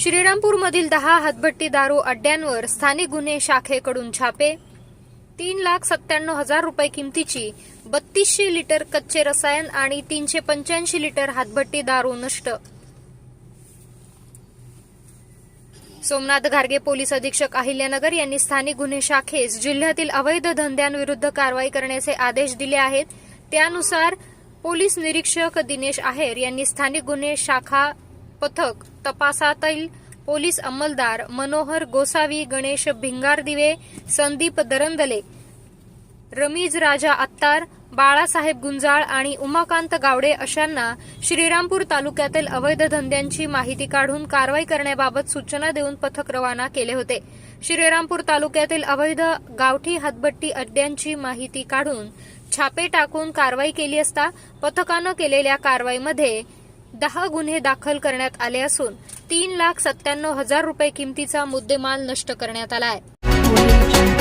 श्रीरामपूरमधील दहा हातभट्टी दारू अड्ड्यांवर स्थानिक गुन्हे शाखेकडून छापे. तीन लाख सत्त्याण्णव हजार रुपये किमतीची बत्तीसशे लिटर कच्चे रसायन आणि तीनशे पंच्याऐंशी लिटर हातभट्टी दारू नष्ट. सोमनाथ घारगे पोलीस अधीक्षक अहिल्यानगर यांनी स्थानिक गुन्हे शाखेस जिल्ह्यातील अवैध धंद्यांविरुद्ध कारवाई करण्याचे आदेश दिले आहेत. त्यानुसार पोलीस निरीक्षक दिनेश आहेर यांनी स्थानिक गुन्हे शाखा पथक तपासातील पोलीस अंमलदार मनोहर गोसावी गणेश भिंगारदिवे संदीप दरंदले रमीज राजा अत्तार बाळासाहेब गुंजाळ आणि उमाकांत गावडे अशांना श्रीरामपूर तालुक्यातील अवैध धंद्यांची माहिती काढून कारवाई करण्याबाबत सूचना देऊन पथक रवाना केले होते. श्रीरामपूर तालुक्यातील अवैध गावठी हातभट्टी अड्ड्यांची माहिती काढून छापे टाकून कारवाई केली असता पथकानं केलेल्या कारवाईमध्ये दहा गुन्हे दाखल करण्यात आले असून तीन लाख सत्त्याण्णव हजार रुपये किमतीचा मुद्देमाल नष्ट करण्यात आला आहे.